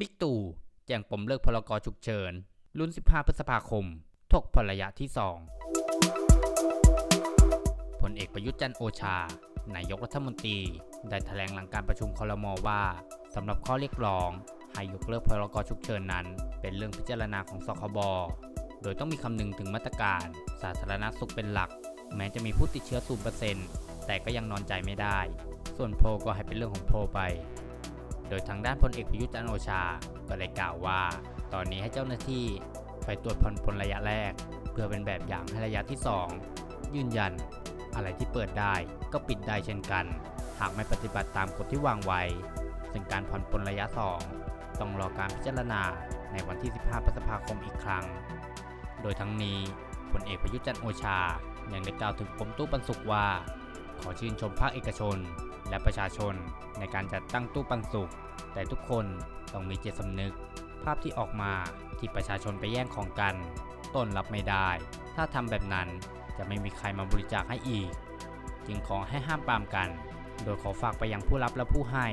บิ๊กตู่แจ้งปมเลิกพลกรฉุกเฉินรุ่น15 พฤษภาคม ถกพลระยะที่ 2 ผลเอกประยุทธ์จันโอชา นายกรัฐมนตรี ได้แถลงหลังการประชุมคลมว่าสำหรับข้อเรียกร้องให้ยกเลิกพลกรฉุกเฉินนั้น เป็นเรื่องพิจารณาของสคบโดยต้องมีคำนึงถึงมาตรการสาธารณสุขเป็นหลัก แม้จะมีผู้ติดเชื้อ 0%แต่ก็ยังนอนใจไม่ได้ ส่วนโพก็ให้เป็นเรื่องของโพไป โดยทางด้านพลเอกประยุทธ์จันโอชา ก็ได้กล่าวว่า ตอนนี้ให้เจ้าหน้าที่ไปตรวจผ่อนปลนระยะแรก เพื่อเป็นแบบอย่างให้ระยะที่ 2 ยืนยัน อะไรที่เปิดได้ก็ปิดได้เช่นกัน หากไม่ปฏิบัติตามกฎที่วางไว้ ซึ่งการผ่อนปลนระยะ 2 ต้องรอการพิจารณาในวันที่ 15 พฤษภาคมอีกครั้ง โดยทั้งนี้พลเอกประยุทธ์จันโอชายังได้กล่าวถึงปมตู้ปันสุขว่า ขอชื่นชมภาคเอกชน และประชาชนในการจัดตั้งตู้ปันสุข แต่ทุกคนต้องมีจิตสำนึก ภาพที่ออกมาที่ประชาชนไปแย่งของกัน ต้นรับไม่ได้ ถ้าทำแบบนั้นจะไม่มีใครมาบริจาคให้อีก จึงขอให้ห้ามปรามกัน โดยขอฝากไปยังผู้รับและผู้ให้